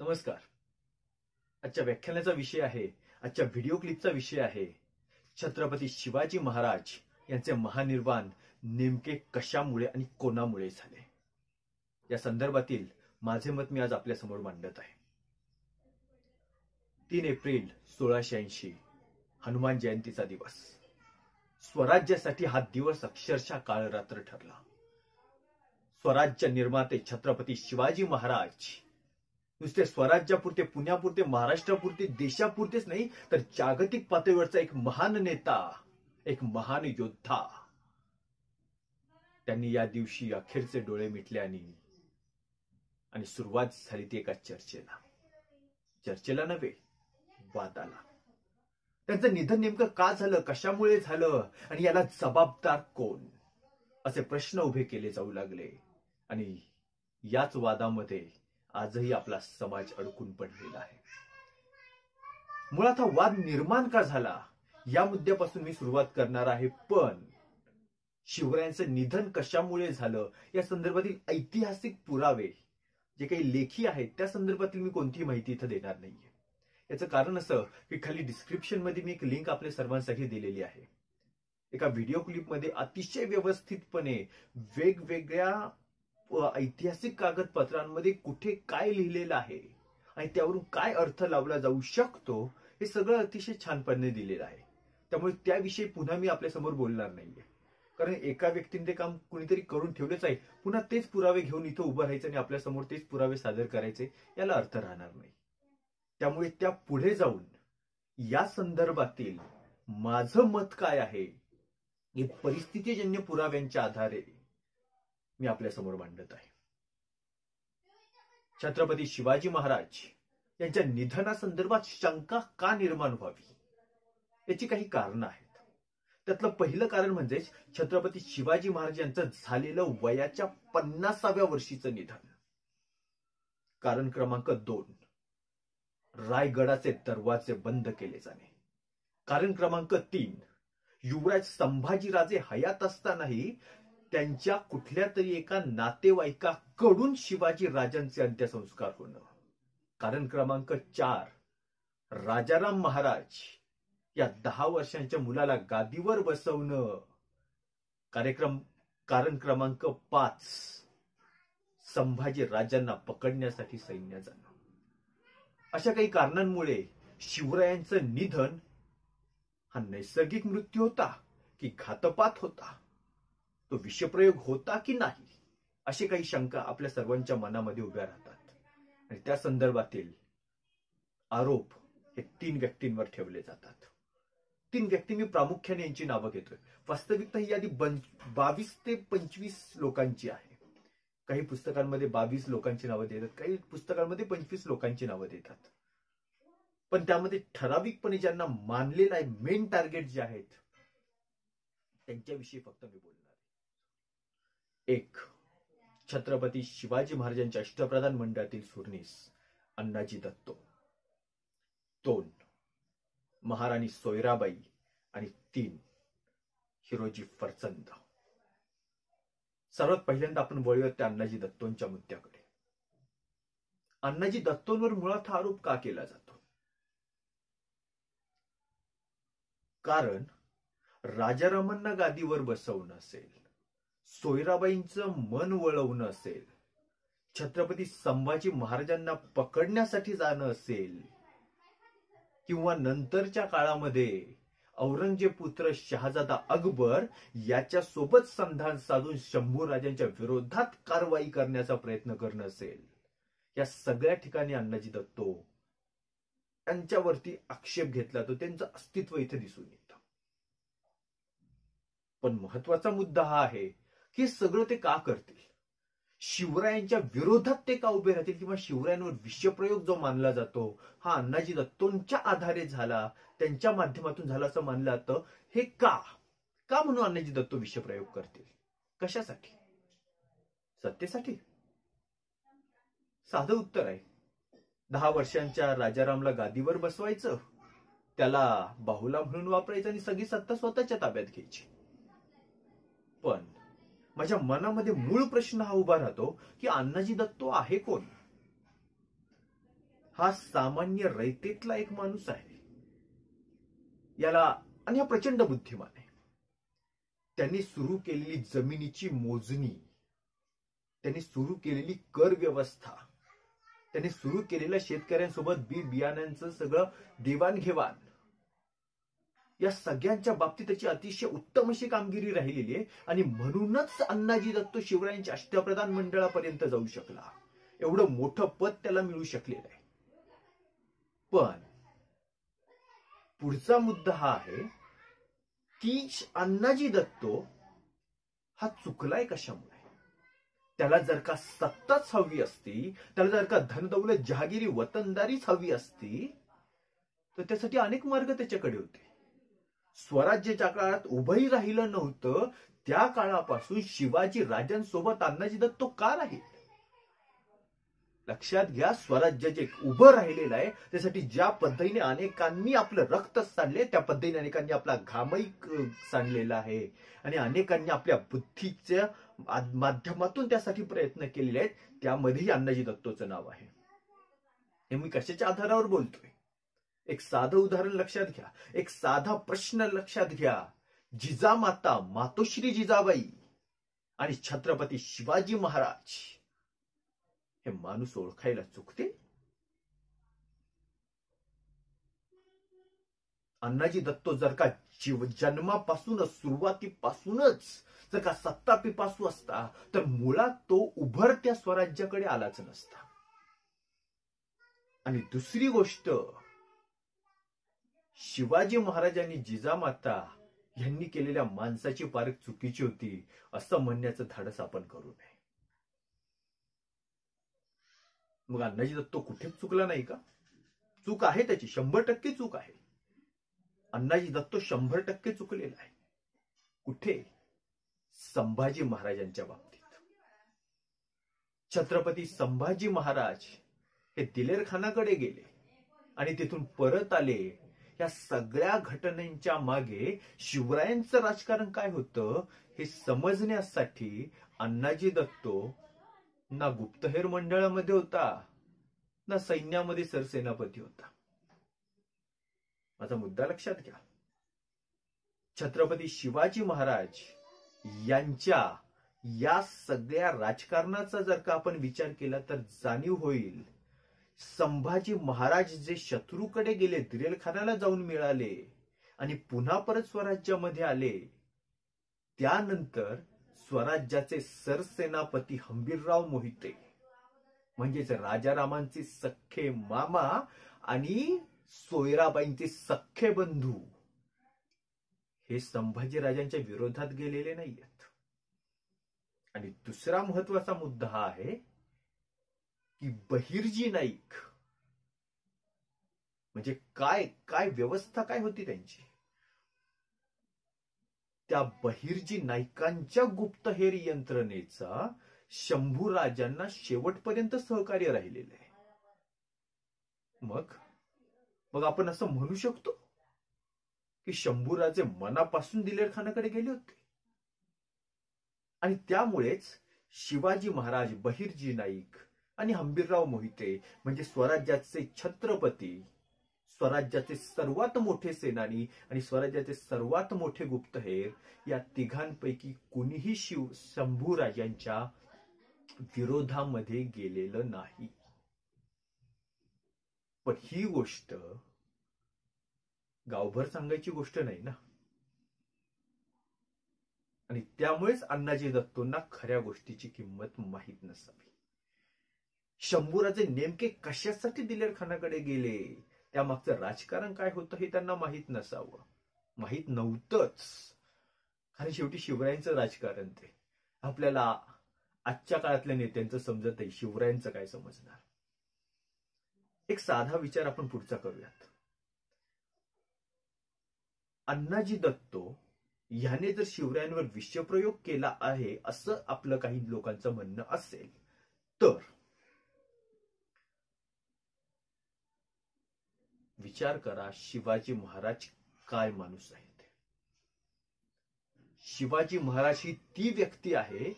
नमस्कार. आजच्या व्याख्यानाचा विषय आहे आजच्या व्हिडिओ क्लिपचा विषय आहे छत्रपती शिवाजी महाराज यांचे महानिर्वाण नेमके कशामुळे आणि कोणामुळे झाले? या संदर्भातील माझे मत मी आज आपल्यासमोर मांडत आहे. तीन एप्रिल सोळाशे ऐंशी हनुमान जयंतीचा दिवस. स्वराज्यासाठी हा दिवस अक्षरशः काळरात्र ठरला. स्वराज्य निर्माते छत्रपती शिवाजी महाराज नुसते स्वराज्यापुरते पुण्यापुरते महाराष्ट्रापुरते देशापुरतेच नाही तर जागतिक पातळीवरचा एक महान नेता एक महान योद्धा. त्यांनी या दिवशी अखेरचे डोळे मिटले आणि सुरुवात झाली ती एका चर्चेला. चर्चेला नव्हे वादाला. त्यांचं निधन नेमकं का झालं कशामुळे झालं आणि याला जबाबदार कोण? असे प्रश्न उभे केले जाऊ लागले. आणि याच वादामध्ये आजही आपला समाज अडकून पडलेला आहे. मुळात हा वाद निर्माण का झाला? या मुद्द्यापासून मी सुरुवात करणार आहे पण शिवरायांचं निधन कशामुळे झालं? या संदर्भातील ऐतिहासिक पुरावे जे काही लेखी आहेत त्या संदर्भातील मी कोणतीही माहिती इथं देणार नाहीये. याचं कारण असं की खाली डिस्क्रिप्शनमध्ये मी एक लिंक आपल्या सर्वांसाठी दिलेली आहे. एका व्हिडिओ क्लिपमध्ये अतिशय व्यवस्थितपणे वेगवेगळ्या ऐतिहासिक कागदपत्रांमध्ये कुठे काय लिहिलेलं आहे आणि त्यावरून काय अर्थ लावला जाऊ शकतो हे सगळं अतिशय छानपणे दिलेलं आहे. त्यामुळे त्याविषयी पुन्हा मी आपल्यासमोर बोलणार नाहीये. कारण एका व्यक्तीने ते काम कुणीतरी करून ठेवलेच आहे. पुन्हा तेच पुरावे घेऊन इथं उभं राहायचं आणि आपल्यासमोर तेच पुरावे सादर करायचे याला अर्थ राहणार नाही. त्यामुळे त्या पुढे जाऊन या संदर्भातील माझं मत काय आहे हे परिस्थितीजन्य पुराव्यांच्या आधारे मी आपल्यासमोर मांडत आहे. छत्रपती शिवाजी महाराज यांच्या निधनासंदर्भात शंका का निर्माण व्हावी? याची काही कारणं आहेत. त्यातलं पहिलं कारण म्हणजे छत्रपती शिवाजी महाराज यांचं झालेलं वयाच्या पन्नासाव्या वर्षीचं निधन. कारण क्रमांक दोन रायगडाचे दरवाजे बंद केले जाणे. कारण क्रमांक तीन युवराज संभाजीराजे हयात असतानाही त्यांच्या कुठल्या तरी एका नातेवाईकाकडून शिवाजी राजांचे अंत्यसंस्कार होणं. कारण क्रमांक चार राजाराम महाराज या दहा वर्षांच्या मुलाला गादीवर बसवणं. कार्यक्रम कारण क्रमांक पाच संभाजी राजांना पकडण्यासाठी सैन्य जाणं. अशा काही कारणांमुळे शिवरायांचं निधन हा नैसर्गिक मृत्यू होता की घातपात होता. तो विषप्रयोग होता की नाही अशी काही शंका आपल्या सर्वांच्या मनामध्ये उभ्या राहतात. आणि त्या संदर्भातील आरोप हे तीन व्यक्तींवर ठेवले जातात. तीन व्यक्ती मी प्रामुख्याने यांची नावं घेतोय. वास्तविकता ही यादी बावीस ते पंचवीस लोकांची आहे. काही पुस्तकांमध्ये बावीस लोकांची नावं देतात काही पुस्तकांमध्ये पंचवीस लोकांची नावं देतात. पण त्यामध्ये ठराविकपणे ज्यांना मानलेलं आहे मेन टार्गेट जे आहेत त्यांच्याविषयी फक्त मी बोलणार एक. छत्रपती शिवाजी महाराजांच्या अष्टप्रधान मंडळातील सुरणीस अण्णाजी दत्तो. दोन. महाराणी सोयराबाई आणि तीन. हिरोजी फरचंद. सर्वात पहिल्यांदा आपण वळूयात त्या अण्णाजी दत्तोंच्या मुद्द्याकडे. अण्णाजी दत्तोंवर मुळात हा आरोप का केला जातो? कारण राजारामांना गादीवर बसवणं असेल. सोयराबाईंचं मन वळवणं असेल छत्रपती संभाजी महाराजांना पकडण्यासाठी जाणं असेल किंवा नंतरच्या काळामध्ये औरंगजेब पुत्र शहाजादा अकबर याच्या सोबत संधान साधून शंभू राजांच्या विरोधात कारवाई करण्याचा प्रयत्न करणं असेल या सगळ्या ठिकाणी अण्णाजी दत्तो त्यांच्यावरती आक्षेप घेतला तो त्यांचं अस्तित्व इथे दिसून येतं. पण महत्त्वाचा मुद्दा हा आहे की सगळं ते का करतील? शिवरायांच्या विरोधात ते का उभे राहतील? किंवा शिवरायांवर विषप्रयोग जो मानला जातो हा अण्णाजी दत्तोंच्या आधारे झाला त्यांच्या माध्यमातून झाला असं मानलं जातं हे का? का म्हणून अण्णाजी दत्तो विषप्रयोग करतील? कशासाठी? सत्तेसाठी? साधं उत्तर आहे. दहा वर्षांच्या राजारामला गादीवर बसवायचं त्याला बाहुला म्हणून वापरायचं आणि सगळी सत्ता स्वतःच्या ताब्यात घ्यायची. पण माझ्या मनामध्ये मूळ प्रश्न हा उभा राहतो की अण्णाजी दत्तो आहे कोण? हा सामान्य रयतेतला एक माणूस आहे. याला आणि हा प्रचंड बुद्धिमान आहे. त्यांनी सुरू केलेली जमिनीची मोजणी त्यांनी सुरू केलेली कर व्यवस्था त्यांनी सुरू केलेल्या शेतकऱ्यांसोबत बी बियाण्यांचं सगळं देवाणघेवाण या सगळ्यांच्या बाबतीत त्याची अतिशय उत्तम अशी कामगिरी राहिलेली आहे. आणि म्हणूनच अण्णाजी दत्त शिवरायांच्या अष्टप्रधान मंडळापर्यंत जाऊ शकला. एवढं मोठं पद त्याला मिळू शकलेलं आहे. पण पुढचा मुद्दा हा आहे की अण्णाजी दत्तो हा चुकलाय कशामुळे? त्याला जर का सत्ताच हवी असती त्याला जर का धनदौलत जहागिरी वतनदारीच हवी असती तर त्यासाठी अनेक मार्ग त्याच्याकडे होते. स्वराज्याच्या काळात उभंही राहिलं नव्हतं त्या काळापासून शिवाजी राजांसोबत अण्णाजी दत्त का राहील? लक्षात घ्या स्वराज्य जे उभं राहिलेलं आहे त्यासाठी ज्या पद्धतीने अनेकांनी आपलं रक्त सांडले त्या पद्धतीने अनेकांनी आपला घामही सांडलेला आहे. आणि अनेकांनी आपल्या बुद्धीच्या माध्यमातून त्यासाठी प्रयत्न केलेले आहेत. त्यामध्येही अण्णाजी दत्तोचं नाव आहे. हे मी कशाच्या आधारावर बोलतोय? एक साधं उदाहरण लक्षात घ्या. एक साधा प्रश्न लक्षात घ्या. जिजामाता मातोश्री जिजाबाई आणि छत्रपती शिवाजी महाराज हे माणूस ओळखायला चुकते? अण्णाजी दत्तो जर का जीव जन्मापासूनच सुरुवातीपासूनच जर का सत्ता पिपासू असता तर मुळात तो उभरत्या स्वराज्याकडे आलाच नसता. आणि दुसरी गोष्ट शिवाजी महाराजांनी जिजामाता यांनी केलेल्या माणसाची पारख चुकीची होती असं म्हणण्याचं धाडस आपण करू नये. मग अण्णाजी दत्त कुठेच चुकला नाही का? चूक आहे त्याची शंभर टक्के चूक आहे. अण्णाजी दत्त शंभर टक्के चुकलेला आहे. कुठे? संभाजी महाराजांच्या बाबतीत. छत्रपती संभाजी महाराज हे दिलेर खानाकडे गेले आणि तिथून परत आले या सगळ्या घटनांच्या मागे शिवरायांचं राजकारण काय होतं हे समजण्यासाठी अण्णाजी दत्तो ना गुप्तहेर मंडळामध्ये होता ना सैन्यामध्ये सरसेनापती होता. माझा मुद्दा लक्षात घ्या. छत्रपती शिवाजी महाराज यांच्या या सगळ्या राजकारणाचा जर का आपण विचार केला तर जाणीव होईल संभाजी महाराज जे शत्रूकडे गेले दिरेलखानाला जाऊन मिळाले आणि पुन्हा परत स्वराज्यामध्ये आले त्यानंतर स्वराज्याचे सरसेनापती हंबीरराव मोहिते म्हणजेच राजारामांचे सख्खे मामा आणि सोयराबाईंचे सख्खे बंधू हे संभाजी राजांच्या विरोधात गेलेले नाहीयेत. आणि दुसरा महत्त्वाचा मुद्दा हा आहे की बहिर्जी नाईक. म्हणजे काय काय व्यवस्था काय होती त्यांची? त्या बहिर्जी नाईकांच्या गुप्तहेर यंत्रणेचा शंभू राजांना शेवटपर्यंत सहकार्य राहिलेलं आहे. मग मग आपण असं म्हणू शकतो की शंभूराजे मनापासून दिलेर खानाकडे गेले होते. आणि त्यामुळेच शिवाजी महाराज बहिर्जी नाईक आणि हंबीरराव मोहिते म्हणजे स्वराज्याचे छत्रपती स्वराज्याचे सर्वात मोठे सेनानी आणि स्वराज्याचे सर्वात मोठे गुप्तहेर या तिघांपैकी कुणीही शिव शंभू राजांच्या विरोधामध्ये गेलेलं नाही. पण ही गोष्ट गावभर सांगायची गोष्ट नाही ना? आणि त्यामुळेच अण्णाजी दत्तोंना खऱ्या गोष्टीची किंमत माहीत नसावी. शंभूराजे नेमके कशासाठी दिलेर खानाकडे गेले? त्यामागचं राजकारण काय होतं हे त्यांना माहीत नसावं. माहीत नव्हतंच. आणि शेवटी शिवरायांचं राजकारण ते. आपल्याला आजच्या काळातल्या नेत्यांचं समजत आहे शिवरायांचं काय समजणार? एक साधा विचार आपण पुढचा करूयात. अण्णाजी दत्तो ह्याने जर शिवरायांवर विश्वप्रयोग केला आहे असं आपलं काही लोकांचं म्हणणं असेल तर विचार करा शिवाजी महाराज काय माणूस आहेत? शिवाजी महाराज ही ती व्यक्ती आहे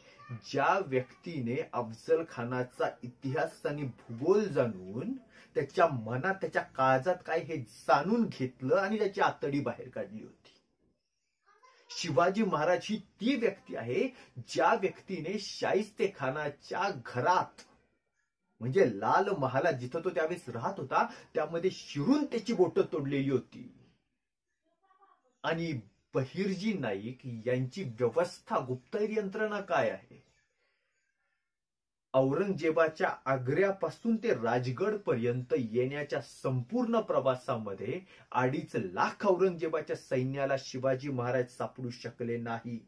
ज्या व्यक्तीने अफजल खानाचा इतिहास आणि भूगोल जाणून त्याच्या मनात त्याच्या काळजात काय हे जाणून घेतलं आणि त्याची आतडी बाहेर काढली होती. शिवाजी महाराज ही ती व्यक्ती आहे ज्या व्यक्तीने शाहिस्ते खानाच्या घरात म्हणजे लाल महाला जिथं तो त्यावेळेस राहत होता त्यामध्ये शिरून त्याची बोटं तोडलेली होती. आणि बहिर्जी नाईक यांची व्यवस्था गुप्तहेर यंत्रणा काय आहे? औरंगजेबाच्या आग्र्यापासून ते राजगड पर्यंत येण्याच्या संपूर्ण प्रवासामध्ये अडीच लाख औरंगजेबाच्या सैन्याला शिवाजी महाराज सापडू शकले नाही.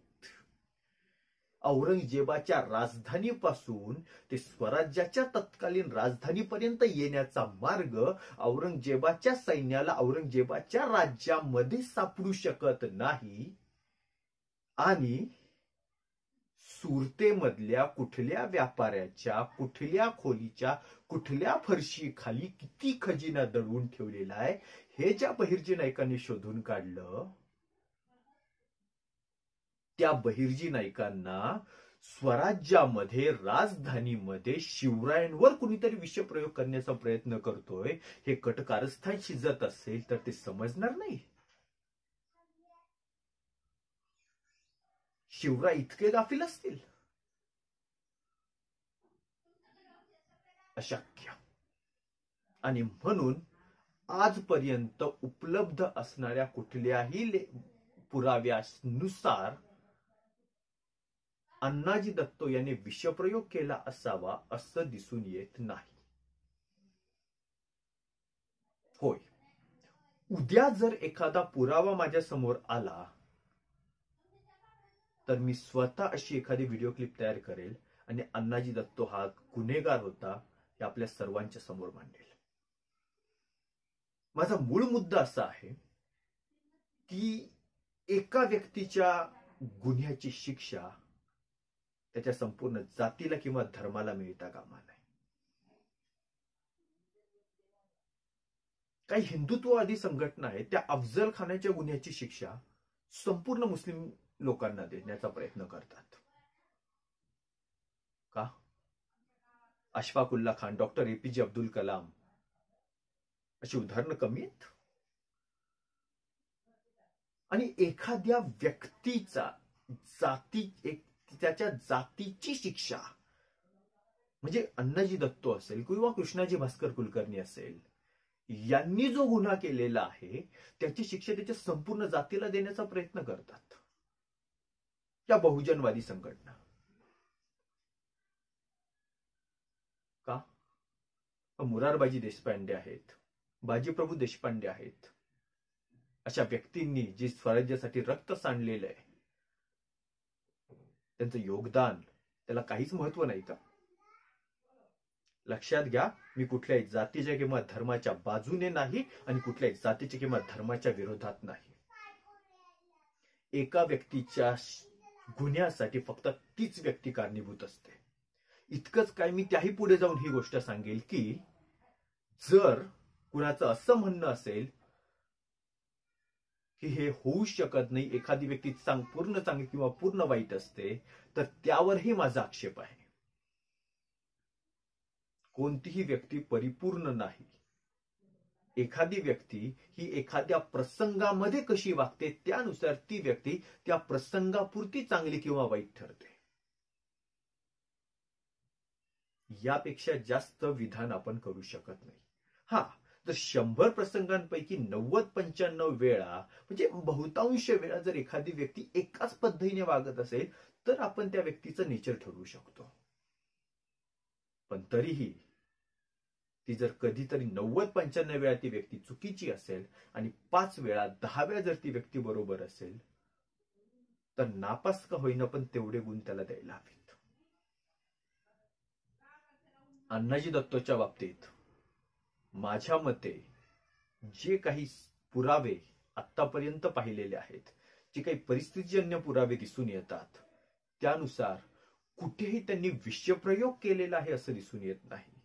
औरंगजेबाच्या राजधानीपासून ते स्वराज्याच्या तत्कालीन राजधानीपर्यंत येण्याचा मार्ग औरंगजेबाच्या सैन्याला औरंगजेबाच्या राज्यामध्ये सापडू शकत नाही आणि सुरतेमधल्या कुठल्या व्यापाऱ्याच्या कुठल्या खोलीच्या कुठल्या फरशी खाली किती खजिना दडवून ठेवलेला आहे हे ज्या बहिर्जी नायकांनी शोधून काढलं त्या बहिर्जी नायकांना स्वराज्यामध्ये राजधानीमध्ये शिवरायांवर कुणीतरी विषप्रयोग करण्याचा प्रयत्न करतोय हे कटकारस्थान शिजत असेल तर ते समजणार नाही. शिवराय इतके गाफील असतील? अशक्य. आणि म्हणून आजपर्यंत उपलब्ध असणाऱ्या कुठल्याही पुराव्यानुसार अण्णाजी दत्तो यांनी विषप्रयोग केला असावा असं दिसून येत नाही. होय. उद्या जर एखादा पुरावा माझ्यासमोर आला तर मी स्वतः अशी एखादी व्हिडिओ क्लिप तयार करेल आणि अण्णाजी दत्तो हा गुन्हेगार होता हे आपल्या सर्वांच्या समोर मांडेल. माझा मूळ मुद्दा असा आहे की एका व्यक्तीच्या गुन्ह्याची शिक्षा त्याच्या संपूर्ण जातीला किंवा धर्माला मिळता कामा नये. काही हिंदुत्ववादी संघटना आहेत त्या अफजल खानाच्या गुन्ह्याची शिक्षा संपूर्ण मुस्लिम लोकांना देण्याचा प्रयत्न करतात. का? Ashfaqulla Khan doctor A P J Abdul Kalam अशी उदाहरणं कमी आहेत? आणि एखाद्या व्यक्तीचा जाती एक त्याच्या जातीची शिक्षा. म्हणजे अण्णाजी दत्तो असेल किंवा कृष्णाजी भास्कर कुलकर्णी असेल यांनी जो गुन्हा केलेला आहे त्याची शिक्षा त्याच्या संपूर्ण जातीला देण्याचा प्रयत्न करतात. या बहुजनवादी संघटना. का? मुरारबाजी देशपांडे आहेत बाजीप्रभू देशपांडे आहेत. अशा व्यक्तींनी जे स्वराज्यासाठी रक्त सांडलेलं आहे त्यांचं योगदान त्याला काहीच महत्त्व नाही का? लक्षात घ्या मी कुठल्याही जातीच्या किंवा धर्माच्या बाजूने नाही आणि कुठल्याही जातीच्या किंवा धर्माच्या विरोधात नाही. एका व्यक्तीच्या गुन्ह्यासाठी फक्त तीच व्यक्ती कारणीभूत असते. इतकंच काय मी त्याही पुढे जाऊन ही गोष्ट सांगेल की जर कुणाचं असं म्हणणं असेल की हे होऊ शकत नाही. एखादी व्यक्ती चांग पूर्ण चांगली किंवा पूर्ण वाईट असते तर त्यावरही माझा आक्षेप आहे. कोणतीही व्यक्ती परिपूर्ण नाही. एखादी व्यक्ती ही एखाद्या प्रसंगामध्ये कशी वागते त्यानुसार ती व्यक्ती त्या प्रसंगापुरती चांगली किंवा वाईट ठरते. यापेक्षा जास्त विधान आपण करू शकत नाही. हा तर शंभर प्रसंगांपैकी नव्वद पंच्याण्णव वेळा म्हणजे बहुतांश वेळा जर एखादी व्यक्ती एकाच पद्धतीने वागत असेल तर आपण त्या व्यक्तीचं नेचर ठरवू शकतो. पण तरीही ती जर कधीतरी नव्वद पंच्याण्णव वेळा ती व्यक्ती चुकीची असेल आणि पाच वेळा दहा वेळा जर ती व्यक्ती बरोबर असेल तर नापास का होईना पण तेवढे गुण त्याला द्यायला हवेत. अण्णाजी दत्तोच्या बाबतीत माझ्या मते जे काही पुरावे आतापर्यंत पाहिलेले आहेत जे काही परिस्थितीजन्य पुरावे दिसून येतात त्यानुसार कुठेही त्यांनी विश्वप्रयोग केलेला आहे असं दिसून येत नाही.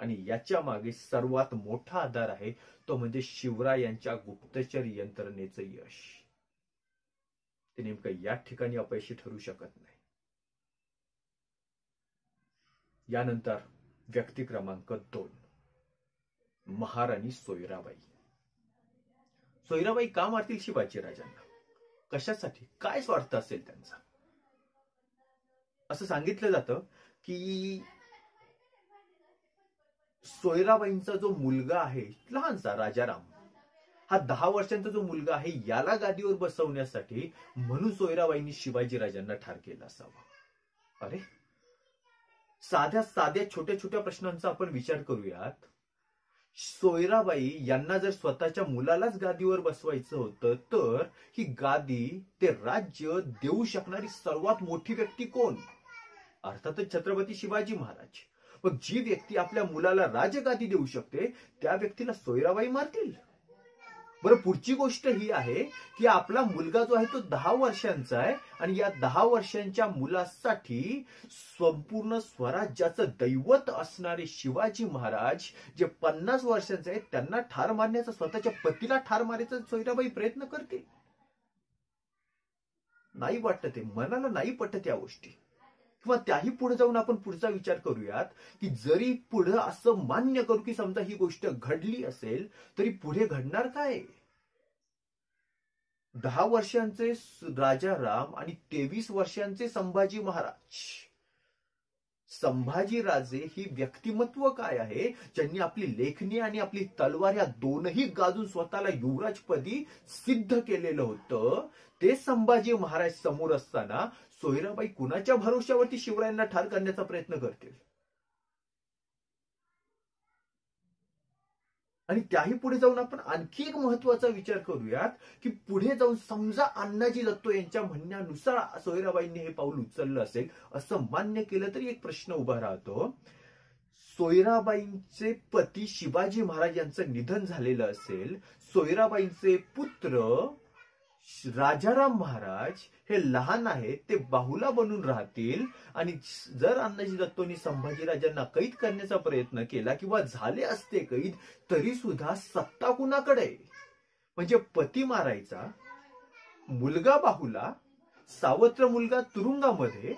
आणि याच्या मागे सर्वात मोठा आधार आहे तो म्हणजे शिवरायांच्या गुप्तचर यंत्रणेचं यश. ते नेमकं या ठिकाणी अपयशी ठरू शकत नाही. यानंतर व्यक्ती क्रमांक दोन. महाराणी सोयराबाई. सोयराबाई का मारतील शिवाजीराजांना कशासाठी? काय स्वार्थ असेल त्यांचा? असं सांगितलं जातं की सोयराबाईंचा जो मुलगा आहे लहानसा राजाराम हा दहा वर्षांचा जो मुलगा आहे याला गादीवर बसवण्यासाठी म्हणून सोयराबाईंनी शिवाजीराजांना ठार केला असावा. अरे साध्या साध्या छोट्या छोट्या प्रश्नांचा आपण विचार करूयात. सोयराबाई यांना जर स्वतःच्या मुलालाच गादीवर बसवायचं होतं तर ही गादी ते राज्य देऊ शकणारी सर्वात मोठी व्यक्ती कोण? अर्थातच छत्रपती शिवाजी महाराज. मग जी व्यक्ती आपल्या मुलाला राजगादी देऊ शकते त्या व्यक्तीला सोयराबाई मारतील? बरं पुढची गोष्ट ही आहे की आपला मुलगा जो आहे तो दहा वर्षांचा आहे आणि या दहा वर्षांच्या मुलासाठी संपूर्ण स्वराज्याचं दैवत असणारे शिवाजी महाराज जे पन्नास वर्षांचे आहेत त्यांना ठार मारण्याचा स्वतःच्या पतीला ठार मारायचा सोयराबाई प्रयत्न करते नाही वाटत ते मनाला नाही पटत या गोष्टी. किंवा त्याही पुढे जाऊन आपण पुढचा विचार करूयात की जरी पुढे असं मान्य करू की समजा ही गोष्ट घडली असेल तरी पुढे घडणार काय? दहा वर्षांचे राजा राम आणि तेवीस वर्षांचे संभाजी महाराज. संभाजी राजे ही व्यक्तिमत्व काय आहे? ज्यांनी आपली लेखणी आणि आपली तलवार या दोनही गाजून स्वतःला युवराजपदी सिद्ध केलेलं होतं ते संभाजी महाराज समोर असताना सोयराबाई कुणाच्या भरोश्यावरती शिवरायांना ठार करण्याचा प्रयत्न करतील? आणि त्याही पुढे जाऊन आपण आणखी एक महत्त्वाचा विचार करूयात की पुढे जाऊन समजा अण्णाजी दत्तो यांच्या म्हणण्यानुसार सोयराबाईंनी हे पाऊल उचललं असेल असं मान्य केलं तरी एक प्रश्न उभा राहतो. सोयराबाईंचे पती शिवाजी महाराज यांचं निधन झालेलं असेल सोयराबाईंचे पुत्र राजाराम महाराज हे लहान आहेत ते बाहुला बनून राहतील. आणि जर अण्णाजी दत्तोनी संभाजीराजांना कैद करण्याचा प्रयत्न केला किंवा झाले असते कैद तरी सुद्धा सत्ता कुणाकडे? म्हणजे पती मारायचा मुलगा बाहुला सावत्र मुलगा तुरुंगामध्ये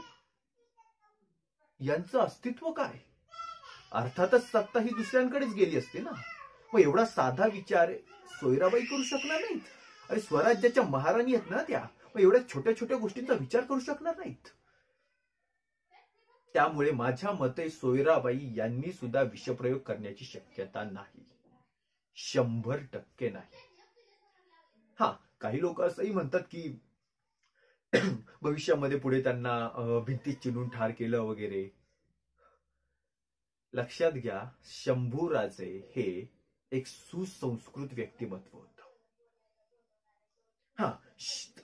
यांचं अस्तित्व काय? अर्थातच सत्ता ही दुसऱ्यांकडेच गेली असते ना. मग एवढा साधा विचार सोयराबाई करू शकणार नाहीत? अरे स्वराज्याच्या महाराणी आहेत ना त्या. मग एवढ्या छोट्या छोट्या गोष्टींचा विचार करू शकणार नाहीत. त्यामुळे माझ्या मते सोयराबाई यांनी सुद्धा विषप्रयोग करण्याची शक्यता नाही. शंभर टक्के नाही. हा काही लोक असंही म्हणतात की भविष्यामध्ये पुढे त्यांना भिंतीत चिनून ठार केलं वगैरे. लक्षात घ्या शंभूराजे हे एक सुसंस्कृत व्यक्तिमत्व हा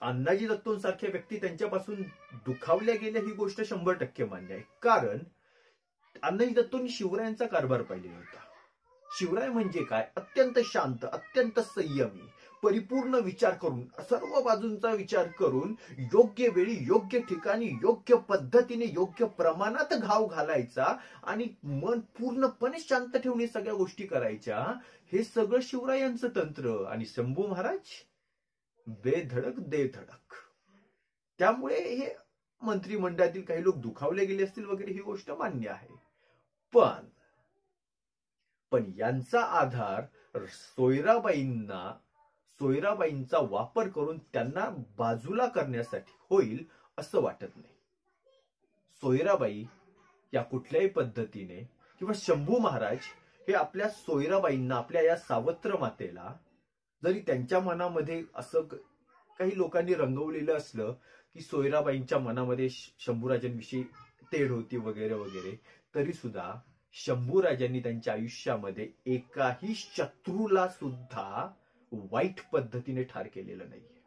अण्णाजी दत्तोंसारख्या व्यक्ती त्यांच्यापासून दुखावल्या गेल्या ही गोष्ट शंभर टक्के मान्य आहे. कारण अण्णाजी दत्तोंनी शिवरायांचा कारभार पाहिलेला होता. शिवराय म्हणजे काय? अत्यंत शांत अत्यंत संयमी परिपूर्ण विचार करून सर्व बाजूंचा विचार करून योग्य वेळी योग्य ठिकाणी योग्य पद्धतीने योग्य प्रमाणात घाव घालायचा आणि मन पूर्णपणे शांत ठेवणे सगळ्या गोष्टी करायच्या हे सगळं शिवरायांचं तंत्र. आणि शंभू महाराज बेधडक दे धडक त्यामुळे हे मंत्रिमंडळातील काही लोक दुखावले गेले असतील वगैरे ही गोष्ट मान्य आहे. पण पण यांचा आधार सोयराबाईंना सोयराबाईंचा वापर करून त्यांना बाजूला करण्यासाठी होईल असं वाटत नाही. सोयराबाई या कुठल्याही पद्धतीने किंवा शंभू महाराज हे आपल्या सोयराबाईंना आपल्या या सावत्र मातेला जरी त्यांच्या मनामध्ये असं काही लोकांनी रंगवलेलं असलं की सोयराबाईंच्या मनामध्ये शंभूराजांविषयी तेढ होती वगैरे वगैरे तरी सुद्धा शंभूराजांनी त्यांच्या आयुष्यामध्ये एकाही शत्रूला सुद्धा वाईट पद्धतीने ठार केलेलं नाहीये.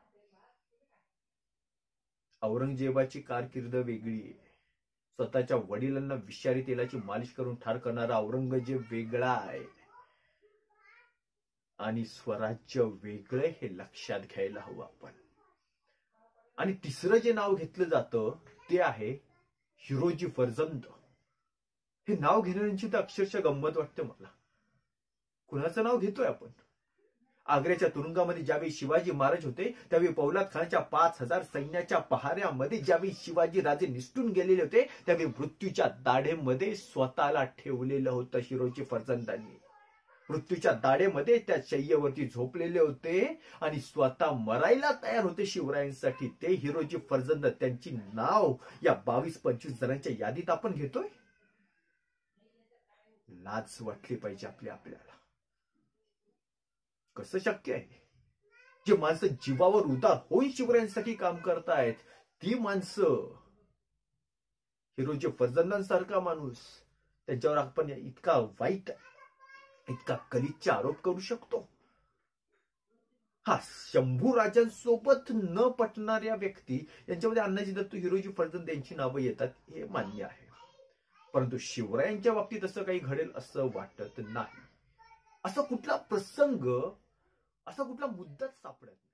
औरंगजेबाची कारकीर्द वेगळी आहे. स्वतःच्या वडिलांना विषारी तेलाची मालिश करून ठार करणारा औरंगजेब वेगळा आहे. आणि स्वराज्य वेगळे हे लक्षात घ्यायला हवं आपण. आणि तिसरं जे नाव घेतलं जातं ते आहे हिरोजी फर्जंद. हे नाव घेण्याची तर अक्षरशः गंमत वाटते मला. कुणाचं नाव घेतोय आपण? आग्र्याच्या तुरुंगामध्ये ज्यावेळी शिवाजी महाराज होते त्यावेळी पौलाद खानच्या पाच हजार सैन्याच्या पहाऱ्यामध्ये ज्यावेळी शिवाजी राजे निसटून गेलेले होते त्यावेळी मृत्यूच्या दाढेमध्ये स्वतःला ठेवलेलं होतं शिरोजी फर्जंदांनी. मृत्यूच्या दाडेमध्ये त्या शय्येवरती झोपलेले होते आणि स्वतः मरायला तयार होते शिवरायांसाठी. ते हिरोजी फर्जंद त्यांची नाव या बावीस पंचवीस जणांच्या यादीत आपण घेतोय? लाज वाटली पाहिजे आपली आपल्याला. कसं शक्य आहे? जे माणसं जीवावर उदार होऊन शिवरायांसाठी काम करतायत ती माणसं हिरोजी फर्जंदांसारखा माणूस. त्यांच्यावर आपण इतका वाईट इतका कलिच्चा आरोप करू शकतो? हा शंभू राजांसोबत न पटणाऱ्या व्यक्ती यांच्यामध्ये अण्णाजी दत्त हिरोजी फर्जंद यांची नावं येतात हे मान्य आहे. परंतु शिवरायांच्या बाबतीत असं काही घडेल असं वाटत नाही. असा कुठला प्रसंग असा कुठला मुद्दाच सापडत